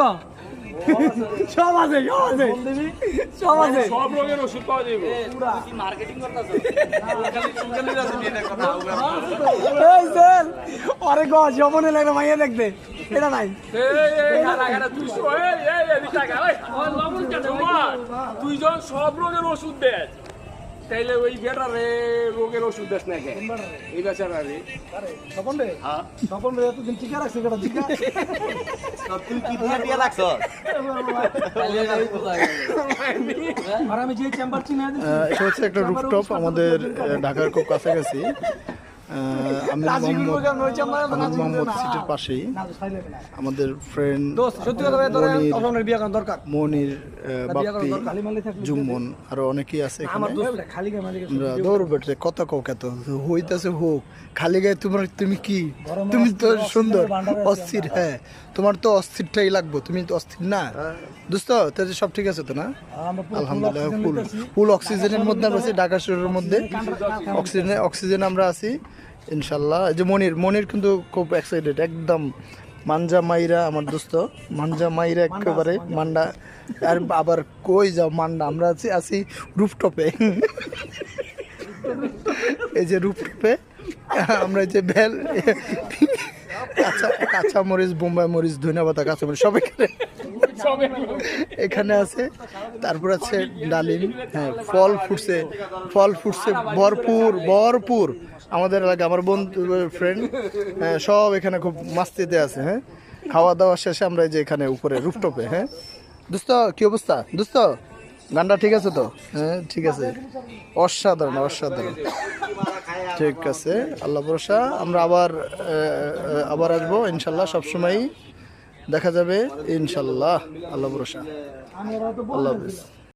ক সব আছে সব আছে। সব আছে। সব রোগের ওষুধ পাওয়া যাবে। এই স্যার আরে গ জমনে লাগে মাইয়া দেখতে। এটা নাই। তুই সব ওষুধ দেস তাইলে ওই বেটারে রোগের ওষুধ দেশ না কে? এই বেচারা রে। স্বপন রে? হ্যাঁ। স্বপন রে এতদিন টিকা রাখছে কেটা টিকা? আর আমি যে চেম্বার চিনে এটা হচ্ছে একটা রুফটপ আমাদের ঢাকার খুব কাছাকাছি। আমি মোহাম্মদ মোহাম্মদ সিটির পাশেই। আমাদের ফ্রেন্ড দোস্ত মনির বাপ্পি খালি জুম্মন আরও অনেকেই আছে আমার এখানে। দোস্ত খালি গায়ে আমরা দৌড় বেটে কত কও কত? হইতাছে হোক। খালি গায়ে তোমার তুমি কি? তুমি তো সুন্দর অস্থির হ্যাঁ। তোমার তো অস্থিরটাই লাগবো। তুমি তো অস্থির না। দোস্ত তাহলে সব ঠিক আছে তো না? আলহামদুলিল্লাহ ফুল ফুল অক্সিজেনের মধ্যে আমরা আছি ঢাকা শহরের মধ্যে। অক্সিজেনে অক্সিজেন আমরা আছি। ইনশাল্লাহ। এই যে মনির মনির কিন্তু খুব এক্সাইটেড একদম মানজা মাইরা আমার দোস্ত। মানজা মাইরা একেবারে মান্ডা। আর আবার কই যাও মান্ডা আমরা আছি আছি রুফটপে এই যে রুফটপে আমরা এই যে ভ্যাল কাঁচা কাঁচা মরিচ বোম্বাই মরিচ ধনিয়া পাতা কাঁচা মরিচ সব এখানে আছে, তারপর আছে ডালিম হ্যাঁ ফল ফুটছে ফল ফুটছে ভরপুর ভরপুর। আমাদের এলাকা আমার বন্ধু ফ্রেন্ড হ্যাঁ সব এখানে খুব মাস্তিতে আছে হ্যাঁ। খাওয়া দাওয়া শেষে আমরা যে এখানে উপরে রুফটপে হ্যাঁ। দোস্ত, কি অবস্থা? দোস্ত, গানটা ঠিক আছে তো? হ্যাঁ ঠিক আছে। অসাধারণ অসাধারণ। ঠিক আছে, আল্লাহ ভরসা। আমরা আবার আবার আসব, ইনশাল্লাহ সবসময়ই। দেখা যাবে ইনশাল্লাহ। আল্লাহ আল্লাহ